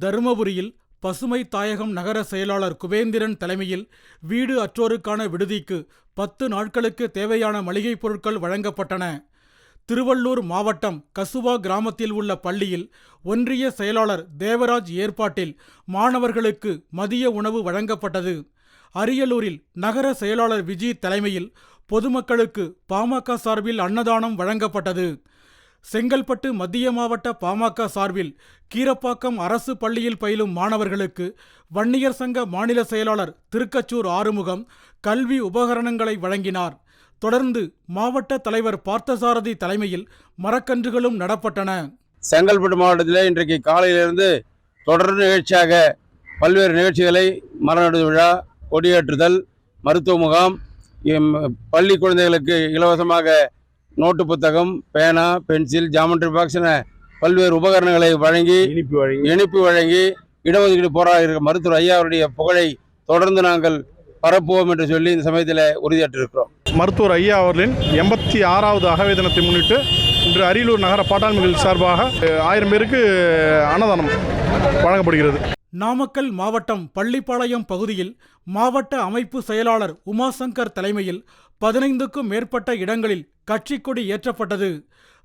தருமபுரியில் பசுமை தாயகம் நகர செயலாளர் குபேந்திரன் தலைமையில் வீடு அற்றோருக்கான விடுதிக்கு பத்து நாட்களுக்கு தேவையான மளிகைப் பொருட்கள் வழங்கப்பட்டன. திருவள்ளூர் மாவட்டம் கசுவா கிராமத்தில் உள்ள பள்ளியில் ஒன்றிய செயலாளர் தேவராஜ் ஏற்பாட்டில் மாணவர்களுக்கு மதிய உணவு வழங்கப்பட்டது. அரியலூரில் நகர செயலாளர் விஜி தலைமையில் பொதுமக்களுக்கு பாமக சார்பில் அன்னதானம் வழங்கப்பட்டது. செங்கல்பட்டு மத்திய மாவட்ட பாமக சார்பில் கீரப்பாக்கம் அரசு பள்ளியில் பயிலும் மாணவர்களுக்கு வன்னியர் சங்க மாநில செயலாளர் திருக்கச்சூர் ஆறுமுகம் கல்வி உபகரணங்களை வழங்கினார். தொடர்ந்து மாவட்ட தலைவர் பார்த்தசாரதி தலைமையில் மரக்கன்றுகளும் நடப்பட்டன. செங்கல்பட்டு மாவட்டத்தில் இன்றைக்கு காலையிலிருந்து தொடர் நிகழ்ச்சியாக பல்வேறு நிகழ்ச்சிகளை மரநடு விழா கொடியேற்றுதல் மருத்துவ முகாம் பள்ளி குழந்தைகளுக்கு இலவசமாக நோட்டு புத்தகம் பேனா பென்சில் ஜாமெட்ரி பாக்ஸ் என பல்வேறு உபகரணங்களை வழங்கி இனிப்பு வழங்கி. இனிப்பு வழங்கி இடஒதுக்கீடு போராடுகிற மருத்துவர் ஐயா அவருடைய புகழை தொடர்ந்து நாங்கள் பரப்புவோம் என்று சொல்லி இந்த சமயத்தில் உறுதியேற்றிருக்கிறோம். மருத்துவர் ஐயா அவர்களின் எண்பத்தி ஆறாவது அகவை தினத்தை முன்னிட்டு இன்று அரியலூர் நகர பாட்டாண்மைகள் சார்பாக ஆயிரம் பேருக்கு அன்னதானம் வழங்கப்படுகிறது. நாமக்கல் மாவட்டம் பள்ளிப்பாளையம் பகுதியில் மாவட்ட அமைப்பு செயலாளர் உமாசங்கர் தலைமையில் பதினைந்துக்கும் மேற்பட்ட இடங்களில் கட்சிக் கொடி ஏற்றப்பட்டது.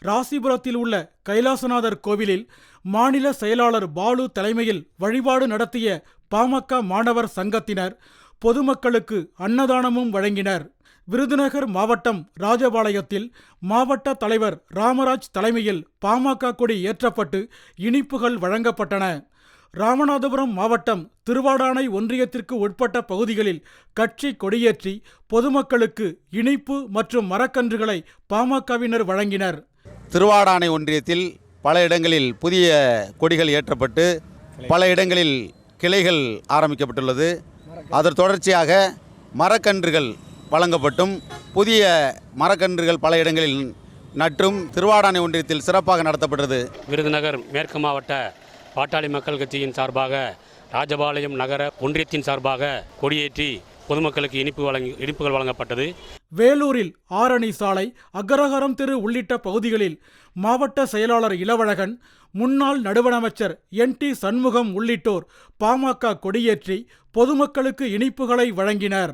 ராசிபுரத்தில் உள்ள கைலாசநாதர் கோவிலில் மாநில செயலாளர் பாலு தலைமையில் வழிபாடு நடத்திய பாமக மாணவர் சங்கத்தினர் பொதுமக்களுக்கு அன்னதானமும் வழங்கினர். விருதுநகர் மாவட்டம் ராஜபாளையத்தில் மாவட்ட தலைவர் ராமராஜ் தலைமையில் பாமக கொடி ஏற்றப்பட்டு இனிப்புகள் வழங்கப்பட்டன. ராமநாதபுரம் மாவட்டம் திருவாடானை ஒன்றியத்திற்கு உட்பட்ட பகுதிகளில் கட்சி கொடியேற்றி பொதுமக்களுக்கு இனிப்பு மற்றும் மரக்கன்றுகளை பாமகவினர் வழங்கினர். திருவாடானை ஒன்றியத்தில் பல இடங்களில் புதிய கொடிகள் ஏற்றப்பட்டு பல இடங்களில் கிளைகள் ஆரம்பிக்கப்பட்டுள்ளது. அதன் தொடர்ச்சியாக மரக்கன்றுகள் வழங்கப்பட்டும் புதிய மரக்கன்றுகள் பல இடங்களில் நற்றும் திருவாடானை ஒன்றியத்தில் சிறப்பாக நடத்தப்பட்டது. விருதுநகர் மேற்கு மாவட்ட பாட்டாளி மக்கள் கட்சியின் சார்பாக ராஜபாளையம் நகர ஒன்றியத்தின் சார்பாக கொடியேற்றி பொதுமக்களுக்கு இனிப்பு வழங்கி இனிப்புகள் வழங்கப்பட்டது. வேலூரில் ஆரணி சாலை அக்ரஹாரம் தெரு உள்ளிட்ட பகுதிகளில் மாவட்ட செயலாளர் இளவழகன் முன்னாள் நடுவணமைச்சர் என் டி சண்முகம் உள்ளிட்டோர் பாமக கொடியேற்றி பொதுமக்களுக்கு இனிப்புகளை வழங்கினர்.